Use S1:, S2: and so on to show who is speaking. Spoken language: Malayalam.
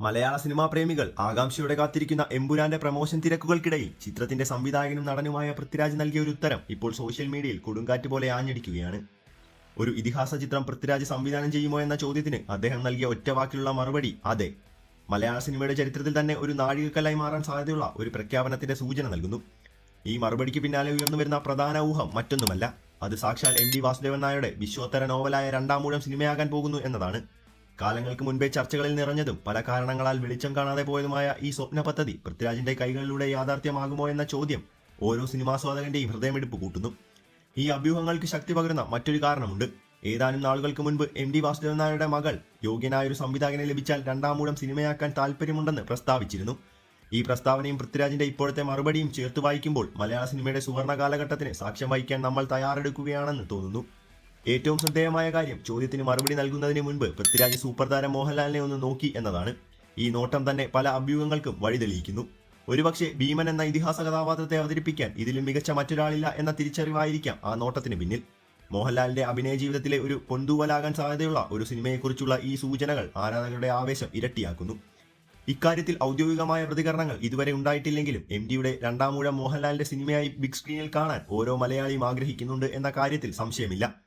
S1: മലയാള സിനിമാ പ്രേമികൾ ആകാംക്ഷയോടെ കാത്തിരിക്കുന്ന എമ്പുരാന്റെ പ്രമോഷൻ തിരക്കുകൾക്കിടയിൽ ചിത്രത്തിന്റെ സംവിധായകനും നടനുമായ പൃഥ്വിരാജ് നൽകിയ ഒരു ഉത്തരം ഇപ്പോൾ സോഷ്യൽ മീഡിയയിൽ കൊടുങ്കാറ്റ് പോലെ ആഞ്ഞടിക്കുകയാണ്. ഒരു ഇതിഹാസ ചിത്രം പൃഥ്വിരാജ് സംവിധാനം ചെയ്യുമോ എന്ന ചോദ്യത്തിന് അദ്ദേഹം നൽകിയ ഒറ്റവാക്കിലുള്ള മറുപടി അതെ. മലയാള സിനിമയുടെ ചരിത്രത്തിൽ തന്നെ ഒരു നാഴികക്കല്ലായി മാറാൻ സാധ്യതയുള്ള ഒരു പ്രഖ്യാപനത്തിന്റെ സൂചന നൽകുന്നു. ഈ മറുപടിക്ക് പിന്നാലെ ഉയർന്നു വരുന്ന പ്രധാന ഊഹം മറ്റൊന്നുമല്ല. അത് സാക്ഷാൽ എം ഡി വാസുദേവൻ നായരുടെ വിശ്വോത്തര നോവലായ രണ്ടാം മൂഴം സിനിമയാകാൻ പോകുന്നു എന്നതാണ്. കാലങ്ങൾക്ക് മുൻപേ ചർച്ചകളിൽ നിറഞ്ഞതും പല കാരണങ്ങളാൽ വെളിച്ചം കാണാതെ പോയതുമായ ഈ സ്വപ്ന പദ്ധതി പൃഥ്വിരാജിന്റെ കൈകളിലൂടെ യാഥാർത്ഥ്യമാകുമോ എന്ന ചോദ്യം ഓരോ സിനിമാസ്വാദകന്റെയും ഹൃദയമെടുപ്പ് കൂട്ടുന്നു. ഈ അഭ്യൂഹങ്ങൾക്ക് ശക്തി പകരുന്ന മറ്റൊരു കാരണമുണ്ട്. ഏതാനും നാളുകൾക്ക് മുൻപ് എം ഡി വാസുദേവൻ നായരുടെ മകൾ യോഗ്യനായ ഒരു സംവിധായകനെ ലഭിച്ചാൽ രണ്ടാം മൂഴം സിനിമയാക്കാൻ താല്പര്യമുണ്ടെന്ന് പ്രസ്താവിച്ചിരുന്നു. ഈ പ്രസ്താവനയും പൃഥ്വിരാജിന്റെ ഇപ്പോഴത്തെ മറുപടിയും ചേർത്ത് വായിക്കുമ്പോൾ മലയാള സിനിമയുടെ സുവർണ കാലഘട്ടത്തിന് സാക്ഷ്യം വഹിക്കാൻ നമ്മൾ തയ്യാറെടുക്കുകയാണെന്ന് തോന്നുന്നു. ഏറ്റവും ശ്രദ്ധേയമായ കാര്യം ചോദ്യത്തിന് മറുപടി നൽകുന്നതിന് മുൻപ് പൃഥ്വിരാജ് സൂപ്പർ താരം മോഹൻലാലിനെ ഒന്ന് നോക്കി എന്നതാണ്. ഈ നോട്ടം തന്നെ പല അഭ്യൂഹങ്ങൾക്കും വഴിതെളിയിക്കുന്നു. ഒരുപക്ഷെ ഭീമൻ എന്ന ഇതിഹാസ കഥാപാത്രത്തെ അവതരിപ്പിക്കാൻ ഇതിലും മികച്ച മറ്റൊരാളില്ല എന്ന തിരിച്ചറിവായിരിക്കാം ആ നോട്ടത്തിന് പിന്നിൽ. മോഹൻലാലിന്റെ അഭിനയ ജീവിതത്തിലെ ഒരു പൊന്തൂവലാകാൻ സാധ്യതയുള്ള ഒരു സിനിമയെക്കുറിച്ചുള്ള ഈ സൂചനകൾ ആരാധകരുടെ ആവേശം ഇരട്ടിയാക്കുന്നു. ഇക്കാര്യത്തിൽ ഔദ്യോഗികമായ പ്രതികരണങ്ങൾ ഇതുവരെ ഉണ്ടായിട്ടില്ലെങ്കിലും എം ഡിയുടെ രണ്ടാമൂഴം മോഹൻലാലിന്റെ സിനിമയായി ബിഗ് സ്ക്രീനിൽ കാണാൻ ഓരോ മലയാളിയും ആഗ്രഹിക്കുന്നുണ്ട് എന്ന കാര്യത്തിൽ സംശയമില്ല.